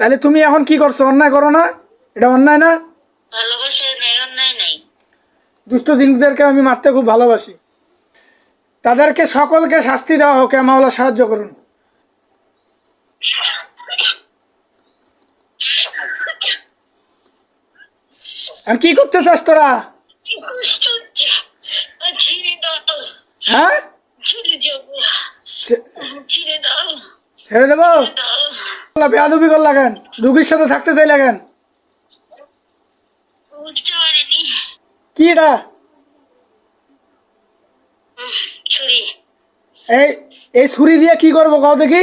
তাহলে তুমি এখন কি করছ? অন্যায় করো না? এটা অন্যায় না? দুষ্ট জিনদেরকে আমি মারতে খুব ভালোবাসি। তাদেরকে সকলকে শাস্তি দেওয়া হোক মাওলা সাহায্য করুন। আর কি করতে চাস তোরা? হ্যাঁ? ছিঁড়ে দেবো? বেয়াদুবি আল্লাহ বেয়াদবি করলা কেন? রুগীর সাথে থাকতে চাইলা কেন? কি এটা? এই এই ছুরি দিয়ে কি করব? কও দেখি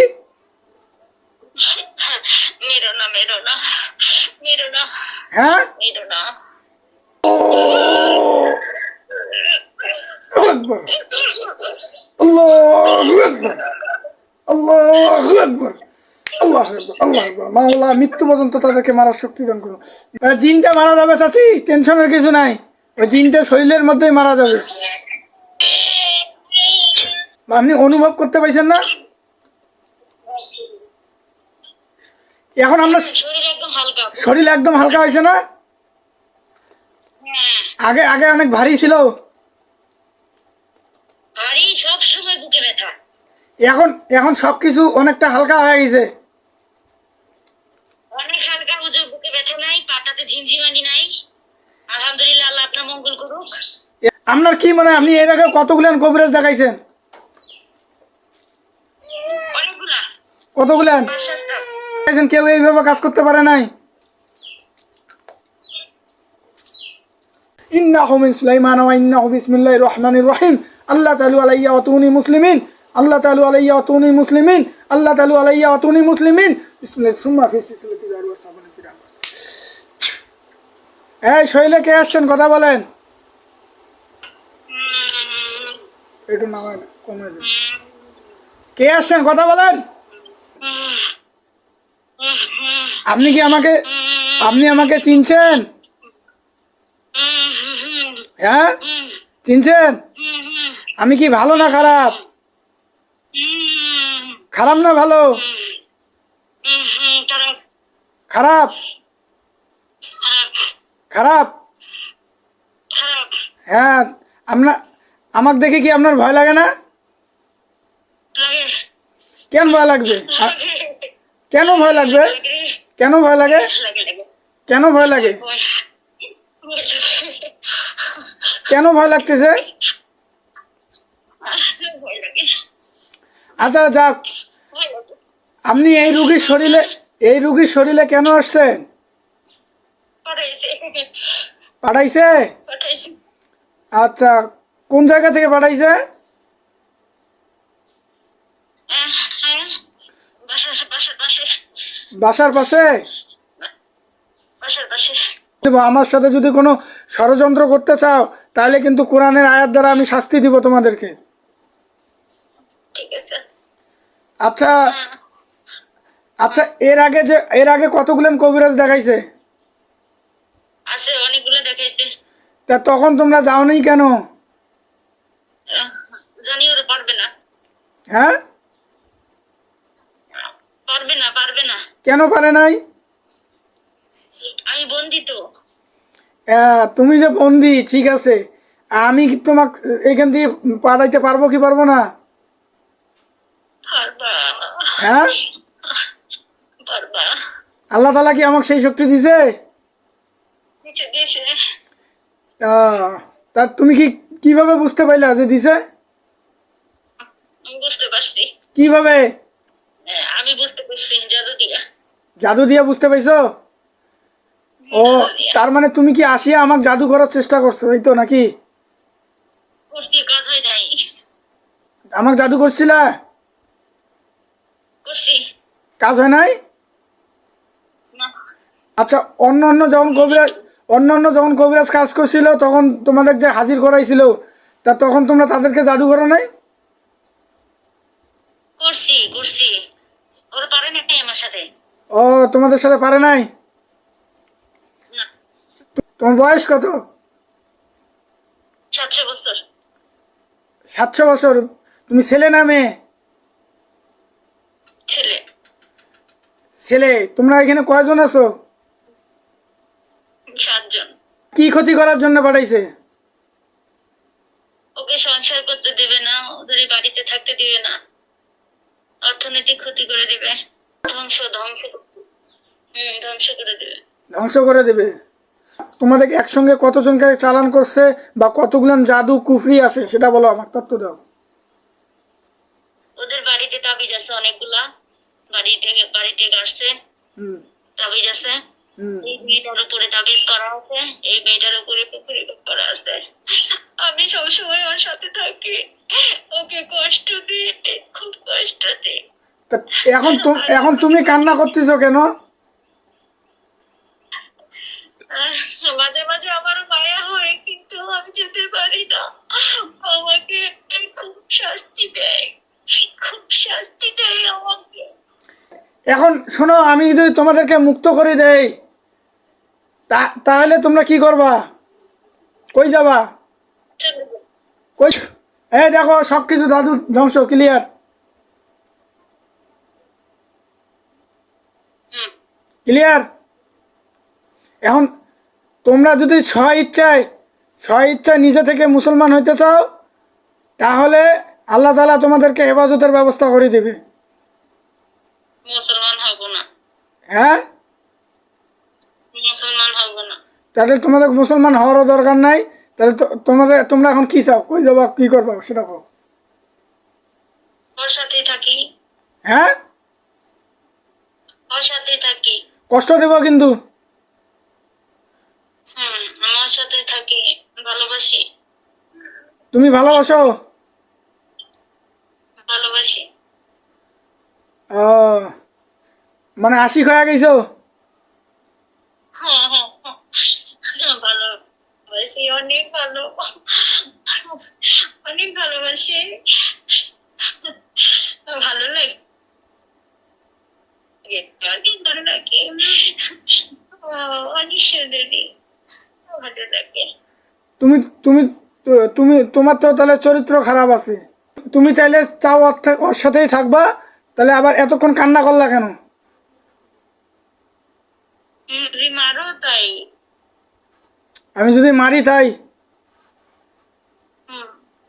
মেরো না মেরো না মেরো না হ্যাঁ মেরো না আকবর আল্লাহু আকবর আল্লাহু আকবর আল্লাহ মাওলা মৃত্যু পর্যন্ত তাদেরকে মারার শক্তি দান করুন জিনটা মারা যাবে চাচি টেনশনের কিছু নাই। ওই জিনটা শরীরের মধ্যেই মারা যাবে। আপনি অনুভব করতে পারছেন না? এখন আমরা শরীর একদম হালকা। শরীর একদম হালকা হয়েছে না? হ্যাঁ। আগে আগে অনেক ভারী ছিল। ভারী সব সময় বুকে ব্যথা। এখন এখন সবকিছু অনেকটা হালকা হয়ে গেছে অনেক হালকা হুজুর বুকে ব্যথা নাই পাটাতে ঝিমঝিমানি নাই আলহামদুলিল্লাহ আল্লাহ আপনার মঙ্গল করুক। আপনার কি মনে আপনি এর আগে কতগুলান কবিরাজ দেখাইছেন? কতগুলান কেউ এইভাবে কাজ করতে পারে নাই? ইন্নাহু মিন সুলাইমান ওয়া ইন্নাহু বিসমিল্লাহির রহমানির রহিম। আল্লাহ তাআলা আলাইয়া ওয়া তুনি মুসলিমিন। আল্লাহ তাআলা আলাইয়া ওয়া তুনি মুসলিমিন। আল্লাহ তাআলা আলাইয়া ওয়া তুনি মুসলিমিন। বিসমিল্লাহ সুম্মা ফি সিলসিলাতি যারু ওয়া সাবানা এই শৈলে কে আসছেন? কথা বলেন। একটু নামায় দিন। কে আসছেন? কথা বলেন। আপনি কি আমাকে, আপনি আমাকে চিনছেন? হ্যাঁ? চিনছেন? আমি কি ভালো না খারাপ? খারাপ না ভালো? খারাপ? খারাপ। হ্যাঁ আপনার আমাকে দেখে কি আপনার ভয় লাগে না? কেন ভয় লাগবে? কেন ভয় লাগবে? কেন ভয় লাগে। কেন ভয় লাগে। কেন ভয় লাগতেছে? আচ্ছা যাক। আপনি এই রুগীর শরীরে এই রুগীর শরীরে কেন আসছেন? পাঠাইছে। আচ্ছা কোন জায়গা থেকে পাঠাইছে। বাসার পাশে আমার সাথে যদি কোনো ষড়যন্ত্র করতে চাও তাহলে কিন্তু কোরআনের আয়াত দ্বারা আমি শাস্তি দিব তোমাদেরকে আচ্ছা। আচ্ছা এর আগে যে এর আগে কতগুলেন কবিরাজ দেখাইছে আছে অনেকগুলো দেখাইছে তা তখন তোমরা যাওনি কেন আহ, জানি ওরা পারবে না হ্যাঁ? পারবে না পারবে না। কেন পারে নাই? আমি বন্দি তো। তুমি যে বন্দি ঠিক আছে। আমি কি তোমাকে এখান দিয়ে পাঠাইতে পারব কি পারব না? হ্যাঁ? আল্লাহ তালা কি আমাকে সেই শক্তি দিছে? তা তুমি কি কীভাবে বুঝতে পাইলা যে দিছে? আমি বুঝতে পারছি। কীভাবে? হ্যাঁ, আমি বুঝতে পারছি জাদু দিয়া। জাদু দিয়ে বুঝতে পাইছো? ও। তার মানে তুমি কি আসিয়া আমাকে জাদু করার চেষ্টা করছ এই তো নাকি? করছি কাজ হয় নাই। আমাকে জাদু করছিলা? করছি। কাজ হয় নাই? আচ্ছা অন্য অন্য যখন কবিরাজ অন্য অন্য যখন কবিরাজ কাজ করছিল তখন তোমাদের যে হাজির করাইছিল তা তখন তোমরা তাদেরকে জাদু করো নাই? করছি করছি। ওরা পারে না আমার সাথে? ও তোমাদের সাথে পারে নাই? তোমার বয়স কত? সাতশো বছর। সাতশো বছর। তুমি ছেলে না মেয়ে? ছেলে। ছেলে তোমরা এখানে কয়জন আছো? সাতজন। কি ক্ষতি করার জন্য পাঠাইছে? ওকে সংসার করতে দিবে না ওদের বাড়িতে থাকতে দিবে না অর্থনৈতিক ক্ষতি করে দিবে ধ্বংস ধ্বংস হম ধ্বংস করে দিবে। ধ্বংস করে দেবে। তোমাদের একসঙ্গে কতজনকে চালান করছে বা কতগুলো জাদু কুফরি আছে সেটা বলো আমার তত্ত্ব দাও। ওদের বাড়িতে তাবিজ আছে অনেকগুলা। বাড়ি থেকে বাড়ি থেকে আসছে। হুম। তাবিজ আছে। হুম। এই মেয়েটার উপরে তাবিজ করা আছে। এই মেয়েটার উপরে পুকুরি করা আছে। আমি সবসময় ওর সাথে থাকি। ওকে কষ্ট দিই খুব কষ্ট দিই এখন এখন তুমি কান্না করতেছো কেন? মাঝে মাঝে আমার মায়া হয় কিন্তু আমি যেতে পারি না। আমাকে খুব শাস্তি দেয় খুব শাস্তি দেয় আমাকে। এখন শোনো আমি যদি তোমাদেরকে মুক্ত করে দেই তা তাহলে তোমরা কি করবা? কই যাবা? কই এই দেখো সব কিছু দাদু ধ্বংস ক্লিয়ার ক্লিয়ার এখন তোমরা যদি স্ব ইচ্ছায় স্ব ইচ্ছায় নিজে থেকে মুসলমান হইতে চাও তাহলে আল্লাহ তালা তোমাদেরকে হেফাজতের ব্যবস্থা করে দেবে। মুসলমান হব না। হ্যাঁ? মুসলমান হব না। তাহলে তোমাদের মুসলমান হওয়ারও দরকার নাই। তাহলে তোমাদের তোমরা এখন কি চাও? কই যাবা কি করবা? সেটা কো ওর সাথেই থাকি। হ্যাঁ? ওর সাথেই থাকি। কষ্ট দেব কিন্তু। হুম আমার সাথে থাকি ভালোবাসি। তুমি ভালোবাসো? ভালোবাসি। ও, মানে আশিক হয়ে গেছো? হ্যাঁ, হ্যাঁ, হ্যাঁ। ভালোবাসি অনেক ভালো। অনেক ভালোবাসি। ভালো লাগে। ভালো লাগে। অনেক সুন্দরী ভালো লাগে। তুমি তুমি তুমি তোমার তো তাহলে চরিত্র খারাপ আছে। তুমি তাহলে চাও ওর সাথেই থাকবা তাহলে আবার এতক্ষণ কান্না করলা কেন? হুম, মারো তাই। আমি যদি মারি তাই?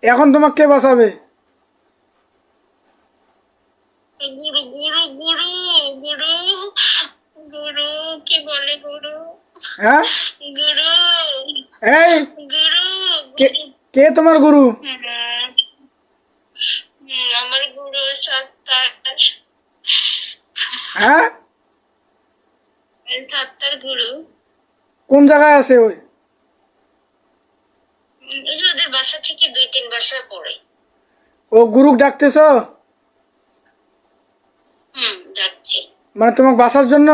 এখন তোমাকে কে বাঁচাবে কি বলে গুরু? হ্যাঁ? গুরু। এই! গুরু। কে তোমার গুরু? হুম, আমার গুরু সাত্তার। হ্যাঁ? সাত্তার গুরু। কোন জায়গায় আছে ওই? ওদের বাসা থেকে দুই তিন বাসা পড়ে। ও গুরুক ডাকতেছ? হুম যাচ্ছি মানে তোমাকে বাঁচার জন্য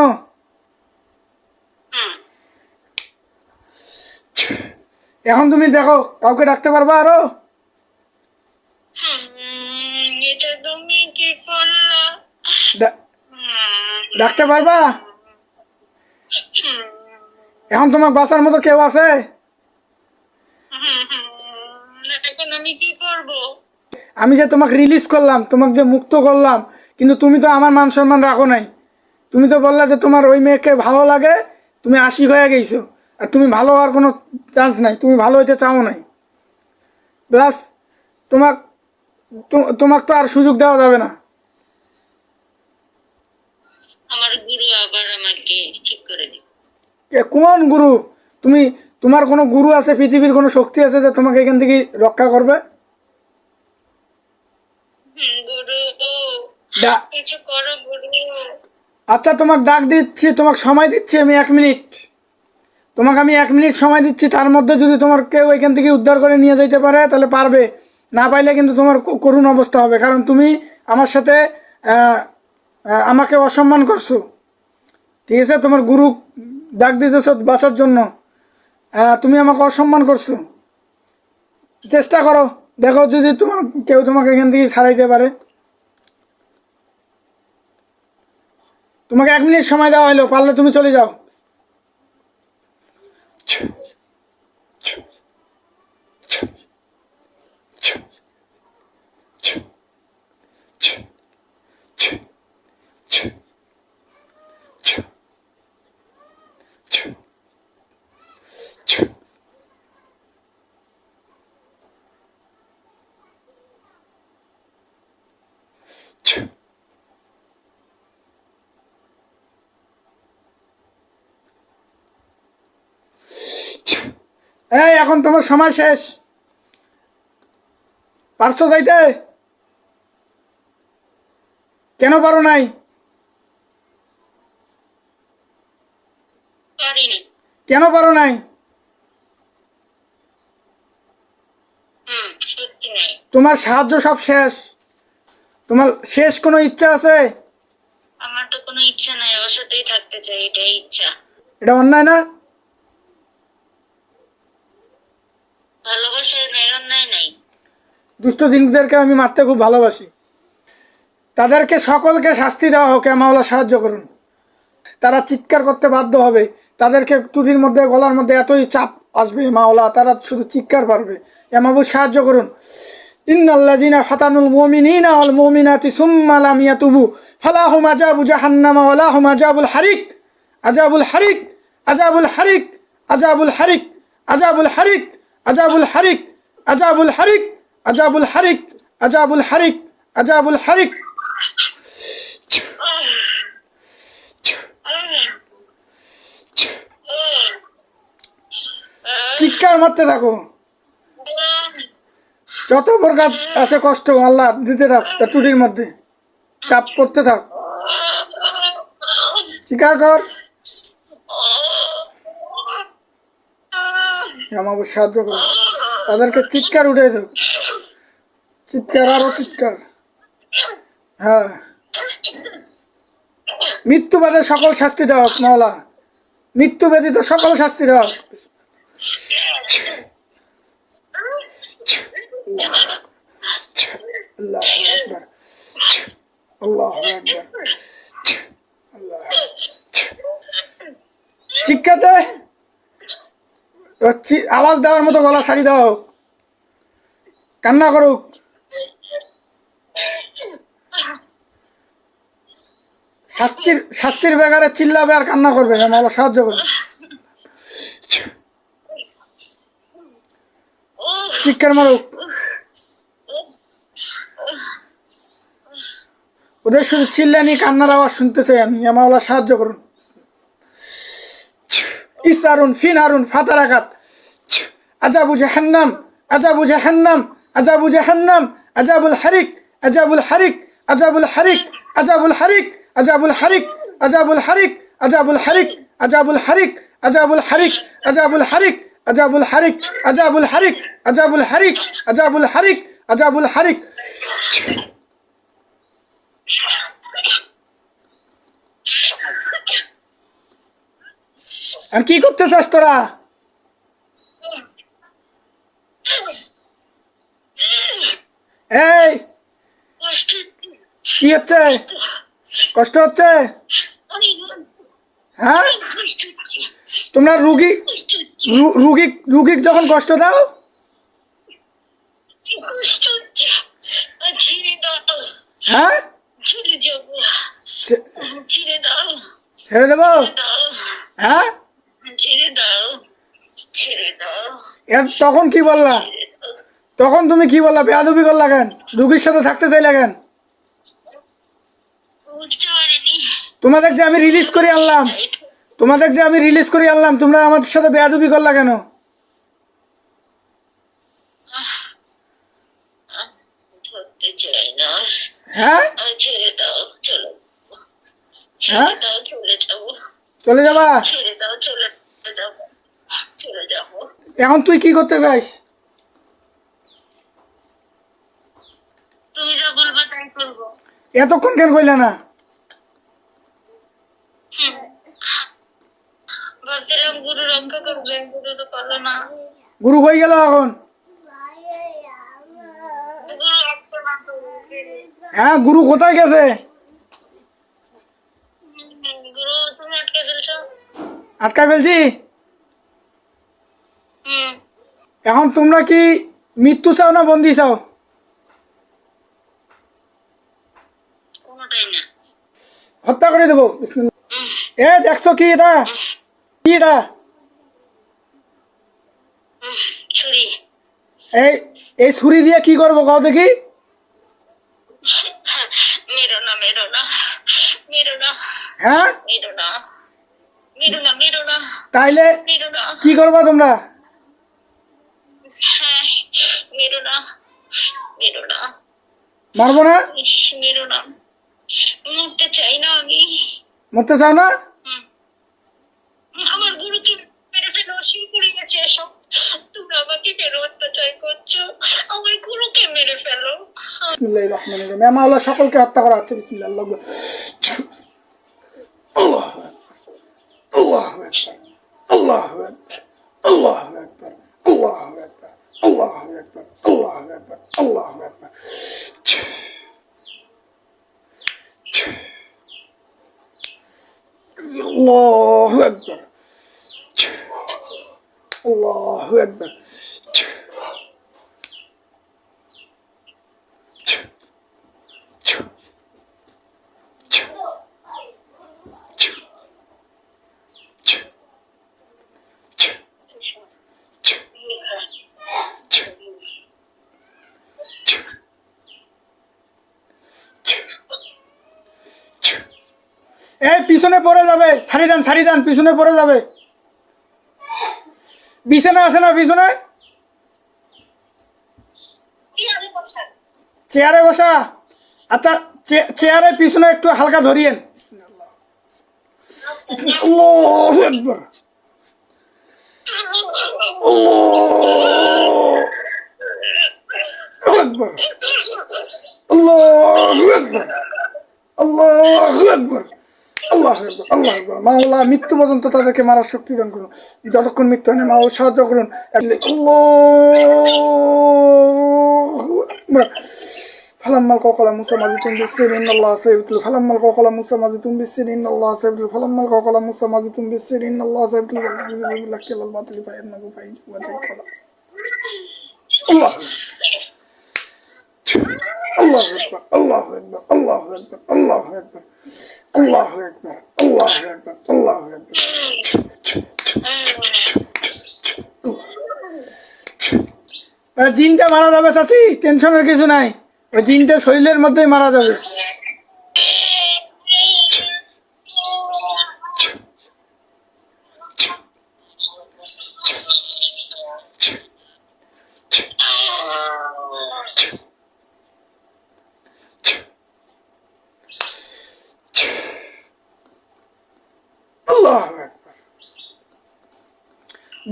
হুম এখন তুমি দেখো কাউকে ডাকতে পারবা আরও? এটা তুমি কি করলা? ডাকতে পারবা? এখন তোমাকে বাঁচার মতো কেউ আছে? এখন আমি কি করব? আমি যে তোমাকে রিলিজ করলাম তোমাকে যে মুক্ত করলাম কিন্তু তুমি তো আমার মান সম্মান রাখো নাই। তুমি তো বললা যে তোমার ওই মেয়েকে ভালো লাগে তুমি আশিক হয়ে গেছো আর তুমি ভালো হওয়ার কোনো চান্স নাই তুমি ভালো হইতে চাও নাই। প্লাস তোমাক তোমাক তো আর সুযোগ দেওয়া যাবে না। আমার গুরু আবার আমাকে ঠিক করে দিবে কোন গুরু? তুমি তোমার কোনো গুরু আছে পৃথিবীর কোনো শক্তি আছে যে তোমাকে এখান থেকে রক্ষা করবে? আচ্ছা তোমাকে ডাক দিচ্ছি তোমাকে সময় দিচ্ছি আমি এক মিনিট। তোমাকে আমি এক মিনিট সময় দিচ্ছি, তার মধ্যে যদি তোমার কেউ এখান থেকে উদ্ধার করে নিয়ে যেতে পারে, তাহলে পারবে। না পাইলে কিন্তু তোমার করুণ অবস্থা হবে, কারণ তুমি আমার সাথে আমাকে অসম্মান করছ। ঠিক আছে? তোমার গুরু ডাক দিতেছ বাঁচার জন্য। তুমি আমাকে অসম্মান করছ। চেষ্টা করো। দেখো যদি তোমার কেউ তোমাকে এখান থেকে ছাড়াইতে পারে। তোমাকে এক মিনিট সময় দেওয়া হলো, পারলে তুমি চলে যাও। truth, truth, truth, truth, truth. এই এখন তোমার সময় শেষ। পারছ যাইতে? কেন পারো নাই? কেন পারো নাই। তোমার সাহায্য সব শেষ। তোমার শেষ কোনো ইচ্ছা আছে? আমার তো কোনো ইচ্ছা নাই ওর সাথেই থাকতে চাই এটাই ইচ্ছা। এটা অন্যায় না? ভালোবাসায় নাই দুষ্ট জিনিসদেরকে আমি মারতে খুব ভালোবাসি। তাদেরকে সকলকে শাস্তি দেওয়া হোক মাওলা সাহায্য করুন। তারা চিৎকার করতে বাধ্য হবে। তাদেরকে টুটির মধ্যে, গলার মধ্যে এতই চাপ আসবে মাওলা তারা শুধু চিৎকার পারবে। এমাবু সাহায্য করুন। ইন্নাল্লাযিনা ফাতানুল মুমিনিনা ওয়াল মুমিনাতি সুম্মা লাম ইয়াতুবু। ফালাহুম আযাবু জাহান্নামা ওয়া লাহুম আযাবুল হারিক। আযাবুল হারিক আযাবুল হারিক আযাবুল হারিক আযাবুল হারিক। আযাবুল হারিক আযাবুল হারিক আযাবুল হারিক আযাবুল হারিক আযাবুল হারিক। চিৎকার মারতে থাকো। যত প্রকার আছে কষ্ট, আল্লাহ দিতে থাক টুটির মধ্যে। চাপ করতে থাক। স্বীকার কর। আমাকে সাহায্য করো। তাদেরকে চিৎকার উঠে দাও। চিৎকার আরও চিৎকার। হ্যাঁ। মৃত্যু বাদে সকল শাস্তি দেওয়া হোক মাওলা। মৃত্যু ব্যতীত সকল শাস্তি হোক আল্লাহ আল্লাহ আকবার। আল্লাহ চিৎকাতে আওয়াজ দেওয়ার মতো গলা ছাড়ি দাও। কান্না করুক। শাস্তির শাস্তির বেগারে চিল্লাবে আর কান্না করবে মাওলা সাহায্য করবে। চিৎকার মারুক। ওদের শুধু চিল্লানি, কান্নার আওয়াজ শুনতে চাই আমি। মাওলা সাহায্য করুন। ইসারুন ফিনারুন ফাতারাকাত আজাবু জাহান্নাম আজাবু জাহান্নাম আজাবু জাহান্নাম আজাবুল হারিক আজাবুল হারিক আজাবুল হারিক আজাবুল হারিক আজাবুল হারিক আজাবুল হারিক আজাবুল হারিক আজাবুল হারিক আজাবুল হারিক আজাবুল হারিক আজাবুল হারিক আজাবুল হারিক আজাবুল হারিক আজাবুল হারিক আজাবুল হারিক আর কি করতে চাস তোরা? এই কি হচ্ছে? কষ্ট হচ্ছে? হ্যাঁ? তোমরা রুগী রুগী রুগী যখন কষ্ট দাও? হ্যাঁ? ছেড়ে দেবো? হ্যাঁ? ছেড়ে দাও ছেড়ে দাও তখন কি বললা? তখন তুমি কি বললা? বেয়াদবি করলা কেন? রুগীর সাথে থাকতে চাইলা কেন? তোমাদের যে আমি রিলিজ করে আনলাম তোমাদের যে আমি রিলিজ করে আনলাম তোমরা আমাদের সাথে বেয়াদবি করলা কেন? হ্যাঁ? হ্যাঁ? চলে যাব। চলে যাবা চলে যাব। এখন তুই কি করতে চাইস তুমি যা বলবা তাই করব। এতক্ষণ কেন কইলে না? ভাবছিলাম গুরু রক্ষা করবে গুরু তো না। গুরু কই গেল এখন। হ্যাঁ গুরু কোথায় গেছে? গুরু তুমি আটকে ফেলছো। আটকায় ফেলছি? এখন তোমরা কি মৃত্যু চাও না বন্দি চাও? হত্যা করে দেবো। এ দেখছ কি এটা? কি এটা? এই এই ছুরি দিয়ে কি করব কাউ দেখি? হ্যাঁ মেরো না মেরো না মেরো না তাইলে কি করবা তোমরা? মেরো না? মারবো মরতে চাই না আমি। মরতে চাও না। আমার গুরুকে মেরে ফেলো শুরু করে গেছে এসব। তোমরা আমাকে কেন অত্যাচার করছ? আমার গুরুকে মেরে ফেলো। বিসমিল্লাহ রহমান রহিম। সকলকে হত্যা করা হচ্ছে। বিসমিল্লাহ আল্লাহ আল্লাহ আল্লাহ আল্লাহ আকবার আল্লাহ আকবার আল্লাহ আকবার আল্লাহ আকবার আল্লাহ আকবার আল্লাহ আকবার আল্লাহ আকবার এই পিছনে পড়ে যাবে। সারি দেন সারি দেন, পিছনে পড়ে যাবে। বিছানা আছে না পিছনে? চেয়ারে বসা। আচ্ছা চে- চেয়ারের পিছনে একটু হালকা ধরিয়েন। আল্লাহু আল্লাহু আল্লাহ মৃত্যু পর্যন্ত তাদেরকে মারার শক্তি দান করুন। যতক্ষণ মৃত্যু হয় না সাহায্য করুন। ফালাম্মাল ককলা মুসা মাজি তুমি বিশ্বের ইন আল্লাহ ফালাম্মাল ককলা মুসা মাজি তুমি বিশ্বের ইন আল্লাহ সাহেবুল ফালাম্মাল ককলা মুসা মাজি তুমি বিশ্বের ইন আল্লাহ সাহেবুল লাকি আল্লাহ বাতিল না কলা আল্লাহ। জিনটা মারা যাবে চাচি টেনশনের কিছু নাই। ওই জিনটা শরীরের মধ্যেই মারা যাবে।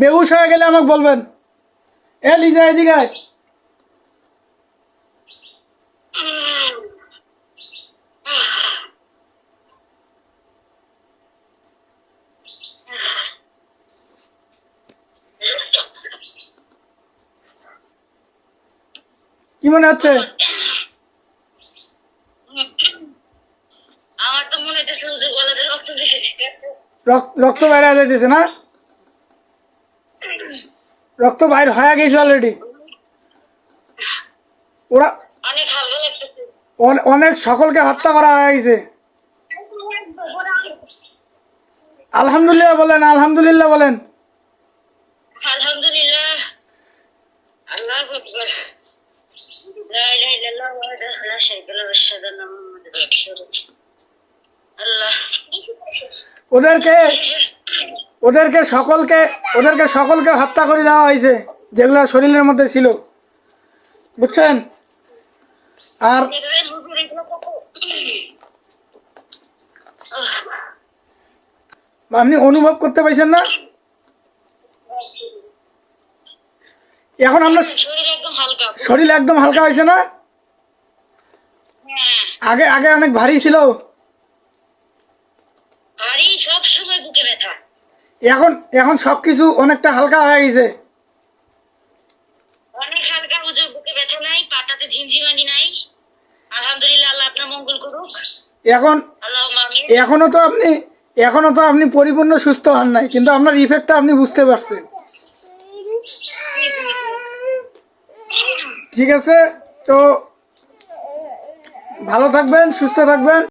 বেহুশ হয়ে গেলে আমাকে বলবেন। এ লিজা এদিকে কি মনে হচ্ছে? আমার তো মনে হচ্ছে রক্ত বাইরে যাইতেছে না? রক্ত বাইর হয়ে গেছে অলরেডি ওরা অনেক হালকা লাগতেছে। অনেক সকলকে হত্যা করা হয়ে গেছে। আলহামদুলিল্লাহ বলেন আলহামদুলিল্লাহ বলেন। আলহামদুলিল্লাহ। আল্লাহ আকবার। লা ইলাহা ইল্লাল্লাহ ওয়াহদাহু লা শারীকা লাহু আশহাদু আন্না মুহাম্মাদান রাসূলুল্লাহ আল্লাহ। ওদেরকে ওদেরকে সকলকে ওদেরকে সকলকে হত্যা করে দেওয়া হয়েছে যেগুলো শরীরের মধ্যে ছিল। বুঝছেন? আর আপনি অনুভব করতে পারছেন না? এখন আমরা শরীর একদম হালকা শরীর একদম হালকা হয়েছে না? হ্যাঁ। আগে আগে অনেক ভারী ছিল ভারী সব সময় বুকে ব্যথা এখন এখন সবকিছু অনেকটা হালকা হয়ে গেছে। অনেক হালকা হুজুর বুকে ব্যথা নাই পাটাতে ঝিমঝিমানি নাই। আলহামদুলিল্লাহ আল্লাহ আপনার মঙ্গল করুক। এখন এখনও তো আপনি এখনও তো আপনি পরিপূর্ণ সুস্থ হন নাই কিন্তু আপনার ইফেক্টটা আপনি বুঝতে পারছেন। ঠিক আছে তো ভালো থাকবেন সুস্থ থাকবেন।